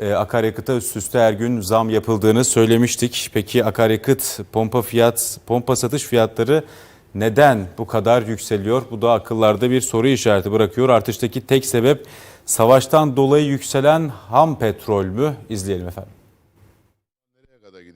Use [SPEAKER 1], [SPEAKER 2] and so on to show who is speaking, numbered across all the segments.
[SPEAKER 1] e, akaryakıta üst üste her gün zam yapıldığını söylemiştik. Peki akaryakıt pompa fiyat, pompa satış fiyatları neden bu kadar yükseliyor? Bu da akıllarda bir soru işareti bırakıyor. Artıştaki tek sebep savaştan dolayı yükselen ham petrol mü? İzleyelim efendim.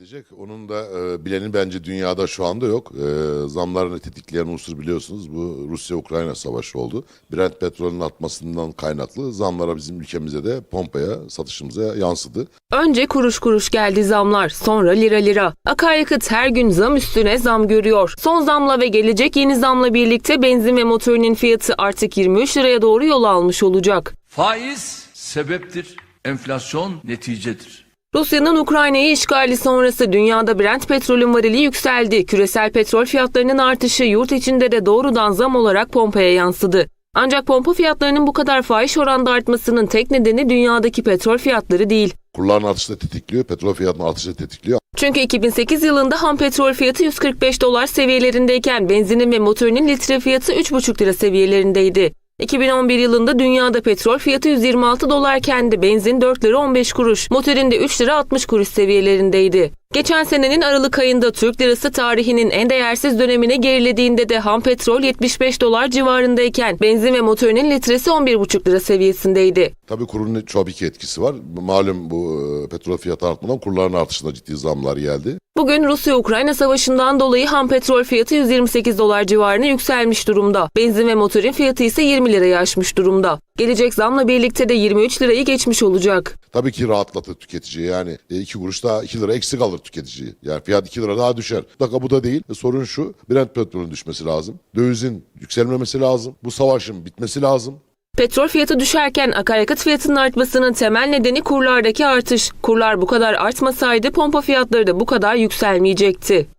[SPEAKER 2] Gidecek? Onun da e, bileni bence dünyada şu anda yok. E, zamlarını tetikleyen unsur biliyorsunuz bu Rusya-Ukrayna savaşı oldu. Brent petrolün artmasından kaynaklı zamlara bizim ülkemize de pompaya, satışımıza yansıdı.
[SPEAKER 3] Önce kuruş kuruş geldi zamlar, sonra lira lira. Akaryakıt her gün zam üstüne zam görüyor. Son zamla ve gelecek yeni zamla birlikte benzin ve motorinin fiyatı artık 23 liraya doğru yol almış olacak.
[SPEAKER 4] Faiz sebeptir, enflasyon neticedir.
[SPEAKER 3] Rusya'nın Ukrayna'yı işgali sonrası dünyada Brent petrolün varili yükseldi. Küresel petrol fiyatlarının artışı yurt içinde de doğrudan zam olarak pompaya yansıdı. Ancak pompa fiyatlarının bu kadar fahiş oranda artmasının tek nedeni dünyadaki petrol fiyatları değil.
[SPEAKER 2] Kurların artışı da tetikliyor, petrol fiyatının artışı da tetikliyor.
[SPEAKER 3] Çünkü 2008 yılında ham petrol fiyatı 145 dolar seviyelerindeyken benzinin ve motorinin litre fiyatı 3,5 lira seviyelerindeydi. 2011 yılında dünyada petrol fiyatı 126 dolarken de benzin 4 lira 15 kuruş, motorin de 3 lira 60 kuruş seviyelerindeydi. Geçen senenin Aralık ayında Türk lirası tarihinin en değersiz dönemine gerilediğinde de ham petrol 75 dolar civarındayken benzin ve motorinin litresi 11,5 lira seviyesindeydi.
[SPEAKER 2] Tabii kurun tabii ki etkisi var. Malum bu e, petrol fiyatı artmadan kurların artışında ciddi zamlar geldi.
[SPEAKER 3] Bugün Rusya-Ukrayna savaşından dolayı ham petrol fiyatı 128 dolar civarına yükselmiş durumda. Benzin ve motorin fiyatı ise 20 lirayı aşmış durumda. Gelecek zamla birlikte de 23 lirayı geçmiş olacak.
[SPEAKER 2] Tabii ki rahatlatır tüketiciyi yani 2 kuruş daha 2 lira eksik alır tüketiciyi. Yani fiyat 2 lira daha düşer. Dakika bu da değil. E, sorun şu Brent petrolün düşmesi lazım. Dövizin yükselmemesi lazım. Bu savaşın bitmesi lazım.
[SPEAKER 3] Petrol fiyatı düşerken akaryakıt fiyatının artmasının temel nedeni kurlardaki artış. Kurlar bu kadar artmasaydı pompa fiyatları da bu kadar yükselmeyecekti.